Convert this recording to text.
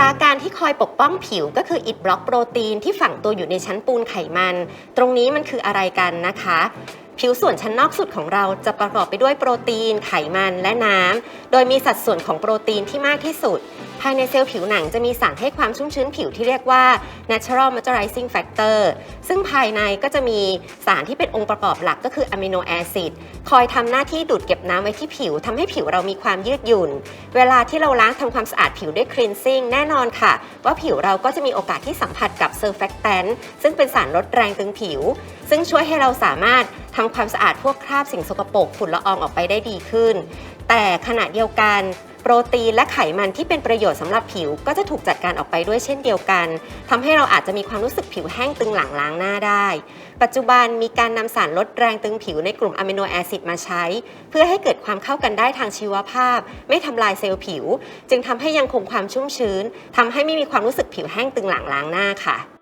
ราการที่คอยปกป้องผิวก็คืออิดบล็อกโปรตีนที่ฝังตัวอยู่ในชั้นปูนไขมัน ตรงนี้มันคืออะไรกันนะคะ ผิวส่วนชั้นนอกสุดของเราจะประกอบไปด้วยโปรตีน ไขมันและน้ำ โดยมีสัดส่วนของโปรตีนที่มากที่สุด ภายในเซลล์ผิวหนังจะมีสารให้ความชุ่มชื้นผิวที่เรียกว่า natural moisturizing factor ซึ่งภายในก็จะมีสารที่เป็นองค์ประกอบหลักก็คืออะมิโนแอซิดคอยทำหน้าที่ดูดเก็บน้ำไว้ที่ผิวทำให้ผิวเรามีความยืดหยุ่น เวลาที่เราล้างทำความสะอาดผิวด้วย cleansing แน่นอนค่ะ ว่าผิวเราก็จะมีโอกาสที่สัมผัสกับ surfactant ซึ่งเป็นสารลดแรงตึงผิว ซึ่งช่วยให้เราสามารถ ทำความสะอาดพวกคราบสิ่งสกปรกฝุ่นละอองออกไปได้ดีขึ้น แต่ขณะเดียวกันโปรตีนและไขมันที่เป็นประโยชน์สำหรับผิวก็จะถูกจัดการออกไปด้วยเช่นเดียวกันทำให้เราอาจจะมีความรู้สึกผิวแห้งตึงหลังล้างหน้าได้ ปัจจุบันมีการนำสารลดแรงตึงผิวในกลุ่มอะมิโนแอซิดมาใช้ เพื่อให้เกิดความเข้ากันได้ทางชีวภาพ ไม่ทำลายเซลล์ผิว จึงทำให้ยังคงความชุ่มชื้นทำให้ไม่มีความรู้สึกผิวแห้งตึงหลังล้างหน้าค่ะ